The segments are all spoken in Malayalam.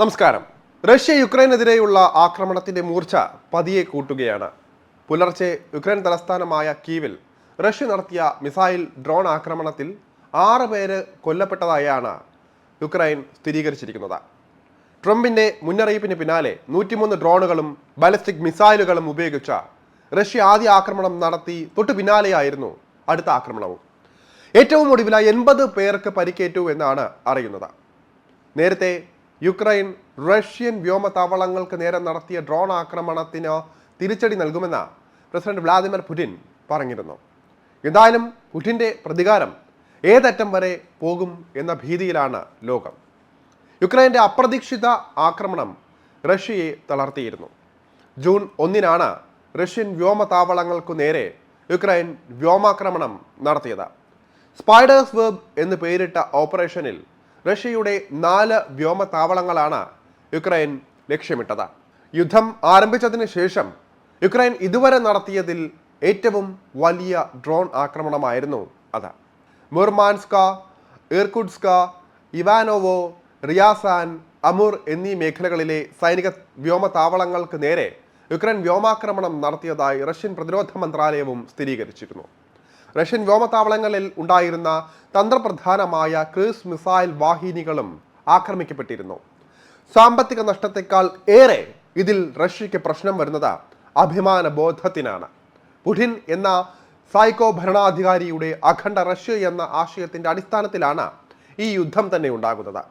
നമസ്കാരം. റഷ്യ യുക്രൈനെതിരെയുള്ള ആക്രമണത്തിന്റെ മൂർച്ച പതിയെ കൂട്ടുകയാണ്. പുലർച്ചെ യുക്രൈൻ തലസ്ഥാനമായ കീവിൽ റഷ്യ നടത്തിയ മിസൈൽ ഡ്രോൺ ആക്രമണത്തിൽ ആറ് പേര് കൊല്ലപ്പെട്ടതായാണ് യുക്രൈൻ സ്ഥിരീകരിച്ചിരിക്കുന്നത്. ട്രംപിന്റെ മുന്നറിയിപ്പിന് പിന്നാലെ നൂറ്റിമൂന്ന് ഡ്രോണുകളും ബാലിസ്റ്റിക് മിസൈലുകളും ഉപയോഗിച്ച റഷ്യ ആദ്യ ആക്രമണം നടത്തി തൊട്ടു പിന്നാലെയായിരുന്നു അടുത്ത ആക്രമണവും. ഏറ്റവും ഒടുവിലായി എൺപത് പേർക്ക് പരിക്കേറ്റു എന്നാണ് അറിയുന്നത്. നേരത്തെ യുക്രൈൻ റഷ്യൻ വ്യോമതാവളങ്ങൾക്ക് നേരെ നടത്തിയ ഡ്രോൺ ആക്രമണത്തിന് തിരിച്ചടി നൽകുമെന്ന് പ്രസിഡന്റ് വ്ളാദിമിർ പുടിൻ പറഞ്ഞിരുന്നു. എന്തായാലും പുടിന്റെ പ്രതികാരം ഏതറ്റം വരെ പോകും എന്ന ഭീതിയിലാണ് ലോകം. യുക്രൈന്റെ അപ്രതീക്ഷിത ആക്രമണം റഷ്യയെ തളർത്തിയിരുന്നു. ജൂൺ ഒന്നിനാണ് റഷ്യൻ വ്യോമതാവളങ്ങൾക്കു നേരെ യുക്രൈൻ വ്യോമാക്രമണം നടത്തിയത്. സ്പൈഡേഴ്സ് വെബ് എന്ന് പേരിട്ട ഓപ്പറേഷനിൽ റഷ്യയുടെ നാല് വ്യോമതാവളങ്ങളാണ് യുക്രൈൻ ലക്ഷ്യമിട്ടത്. യുദ്ധം ആരംഭിച്ചതിന് ശേഷം യുക്രൈൻ ഇതുവരെ നടത്തിയതിൽ ഏറ്റവും വലിയ ഡ്രോൺ ആക്രമണമായിരുന്നു അത്. Murmansk Irkutsk Ivanovo Ryazan Amur എന്നീ മേഖലകളിലെ സൈനിക വ്യോമതാവളങ്ങൾക്ക് നേരെ യുക്രൈൻ വ്യോമാക്രമണം നടത്തിയതായി റഷ്യൻ പ്രതിരോധ മന്ത്രാലയവും സ്ഥിരീകരിച്ചിരുന്നു. റഷ്യൻ വ്യോമത്താവളങ്ങളിൽ ഉണ്ടായിരുന്ന തന്ത്രപ്രധാനമായ ക്രൂസ് മിസൈൽ വാഹിനികളും ആക്രമിക്കപ്പെട്ടിരുന്നു. സാമ്പത്തിക നഷ്ടത്തെക്കാൾ ഏറെ ഇതിൽ റഷ്യയ്ക്ക് പ്രശ്നം വരുന്നത് അഭിമാന ബോധത്തിനാണ്. പുടിൻ എന്ന സൈക്കോ ഭരണാധികാരിയുടെ അഖണ്ഡ റഷ്യ എന്ന ആശയത്തിന്റെ അടിസ്ഥാനത്തിലാണ് ഈ യുദ്ധം തന്നെ ഉണ്ടാകുന്നത്.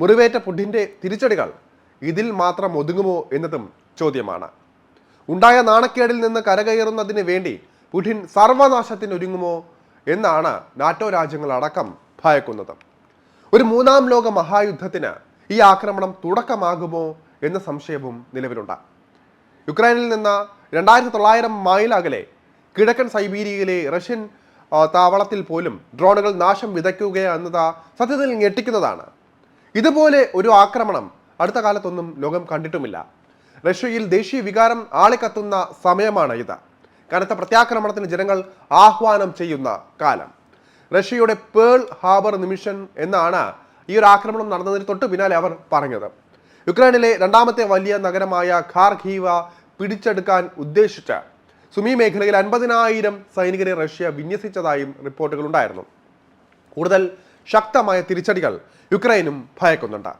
മുറിവേറ്റ പുടിന്റെ തിരിച്ചടികൾ ഇതിൽ മാത്രം ഒതുങ്ങുമോ എന്നതും ചോദ്യമാണ്. ഉണ്ടായ നാണക്കേടിൽ നിന്ന് കരകയറുന്നതിന് വേണ്ടി പുടിൻ സർവനാശത്തിന് ഒരുങ്ങുമോ എന്നാണ് നാറ്റോ രാജ്യങ്ങളടക്കം ഭയക്കുന്നത്. ഒരു മൂന്നാം ലോക മഹായുദ്ധത്തിന് ഈ ആക്രമണം തുടക്കമാകുമോ എന്ന സംശയവും നിലവിലുണ്ട്. യുക്രൈനിൽ നിന്ന് രണ്ടായിരത്തി തൊള്ളായിരം മൈൽ അകലെ കിഴക്കൻ സൈബീരിയയിലെ റഷ്യൻ താവളത്തിൽ പോലും ഡ്രോണുകൾ നാശം വിതയ്ക്കുക എന്നത് സത്യത്തിൽ ഞെട്ടിക്കുന്നതാണ്. ഇതുപോലെ ഒരു ആക്രമണം അടുത്ത കാലത്തൊന്നും ലോകം കണ്ടിട്ടുമില്ല. റഷ്യയിൽ ദേശീയ വികാരം ആളിക്കത്തുന്ന സമയമാണ് ഇത് കനത്ത പ്രത്യാക്രമണത്തിന് ജനങ്ങൾ ആഹ്വാനം ചെയ്യുന്ന കാലം. റഷ്യയുടെ പേൾ ഹാബർ നിമിഷൻ എന്നാണ് ഈ ഒരു ആക്രമണം നടന്നതിന് തൊട്ട് പിന്നാലെ അവർ പറഞ്ഞത്. യുക്രൈനിലെ രണ്ടാമത്തെ വലിയ നഗരമായ ഖാർഖീവ പിടിച്ചെടുക്കാൻ ഉദ്ദേശിച്ച സുമി മേഖലയിൽ അൻപതിനായിരം സൈനികരെ റഷ്യ വിന്യസിച്ചതായും റിപ്പോർട്ടുകൾ ഉണ്ടായിരുന്നു. കൂടുതൽ ശക്തമായ തിരിച്ചടികൾ യുക്രൈനും ഭയക്കുന്നുണ്ട്.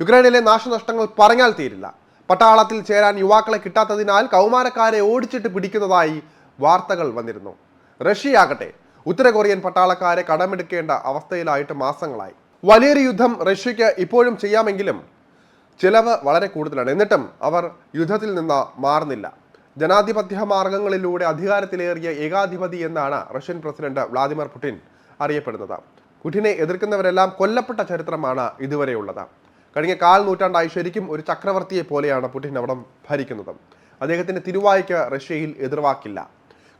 യുക്രൈനിലെ നാശനഷ്ടങ്ങൾ പറഞ്ഞാൽ തീരില്ല. പട്ടാളത്തിൽ ചേരാൻ യുവാക്കളെ കിട്ടാത്തതിനാൽ കൗമാരക്കാരെ ഓടിച്ചിട്ട് പിടിക്കുന്നതായി വാർത്തകൾ വന്നിരുന്നു. റഷ്യയാകട്ടെ ഉത്തര കൊറിയൻ പട്ടാളക്കാരെ കടമെടുക്കേണ്ട അവസ്ഥയിലായിട്ട് മാസങ്ങളായി. വലിയൊരു യുദ്ധം റഷ്യയ്ക്ക് ഇപ്പോഴും ചെയ്യാമെങ്കിലും ചിലവ് വളരെ കൂടുതലാണ്. എന്നിട്ടും അവർ യുദ്ധത്തിൽ നിന്ന് മാറുന്നില്ല. ജനാധിപത്യ മാർഗങ്ങളിലൂടെ അധികാരത്തിലേറിയ ഏകാധിപതി എന്നാണ് റഷ്യൻ പ്രസിഡന്റ് വ്ളാദിമിർ പുടിൻ അറിയപ്പെടുന്നത്. പുടിനെ എതിർക്കുന്നവരെല്ലാം കൊല്ലപ്പെട്ട ചരിത്രമാണ് ഇതുവരെയുള്ളത്. കഴിഞ്ഞ കാൽ നൂറ്റാണ്ടായി ശരിക്കും ഒരു ചക്രവർത്തിയെ പോലെയാണ് പുടിൻ അവിടെ ഭരിക്കുന്നത്. അദ്ദേഹത്തിന്റെ തിരുവായ്ക്ക് റഷ്യയിൽ എതിർവാക്കില്ല.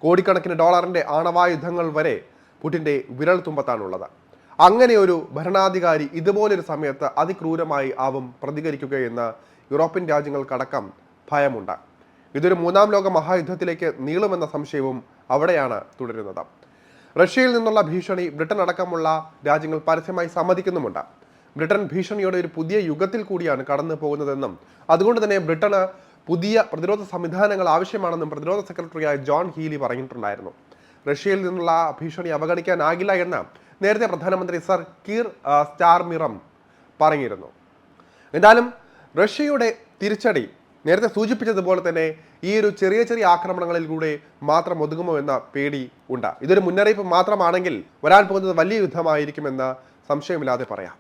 കോടിക്കണക്കിന് ഡോളറിന്റെ ആണവായുധങ്ങൾ വരെ പുടിന്റെ വിരൽ തുമ്പത്താണുള്ളത്. അങ്ങനെ ഒരു ഭരണാധികാരി ഇതുപോലൊരു സമയത്ത് അതിക്രൂരമായി ആവും പ്രതികരിക്കുകയെന്ന് യൂറോപ്യൻ രാജ്യങ്ങൾക്കടക്കം ഭയമുണ്ട്. ഇതൊരു മൂന്നാം ലോക മഹായുദ്ധത്തിലേക്ക് നീളുമെന്ന സംശയവും അവിടെയാണ് തുടരുന്നത്. റഷ്യയിൽ നിന്നുള്ള ഭീഷണി ബ്രിട്ടൻ അടക്കമുള്ള രാജ്യങ്ങൾ പരസ്യമായി സമ്മതിക്കുന്നുമുണ്ട്. ബ്രിട്ടൻ ഭീഷണിയുടെ ഒരു പുതിയ യുഗത്തിൽ കൂടിയാണ് കടന്നു പോകുന്നതെന്നും അതുകൊണ്ട് തന്നെ ബ്രിട്ടന് പുതിയ പ്രതിരോധ സംവിധാനങ്ങൾ ആവശ്യമാണെന്നും പ്രതിരോധ സെക്രട്ടറിയായ ജോൺ ഹീലി പറഞ്ഞിട്ടുണ്ടായിരുന്നു. റഷ്യയിൽ നിന്നുള്ള ഭീഷണി അവഗണിക്കാനാകില്ല എന്ന് നേരത്തെ പ്രധാനമന്ത്രി സർ കീർ സ്റ്റാർമിറം പറഞ്ഞിരുന്നു. എന്തായാലും റഷ്യയുടെ തിരിച്ചടി നേരത്തെ സൂചിപ്പിച്ചതുപോലെ തന്നെ ഈ ഒരു ചെറിയ ചെറിയ ആക്രമണങ്ങളിലൂടെ മാത്രം ഒതുങ്ങുമോ എന്ന പേടി ഉണ്ട്. ഇതൊരു മുന്നറിയിപ്പ് മാത്രമാണെങ്കിൽ വരാൻ പോകുന്നത് വലിയ യുദ്ധമായിരിക്കുമെന്ന് സംശയമില്ലാതെ പറയാം.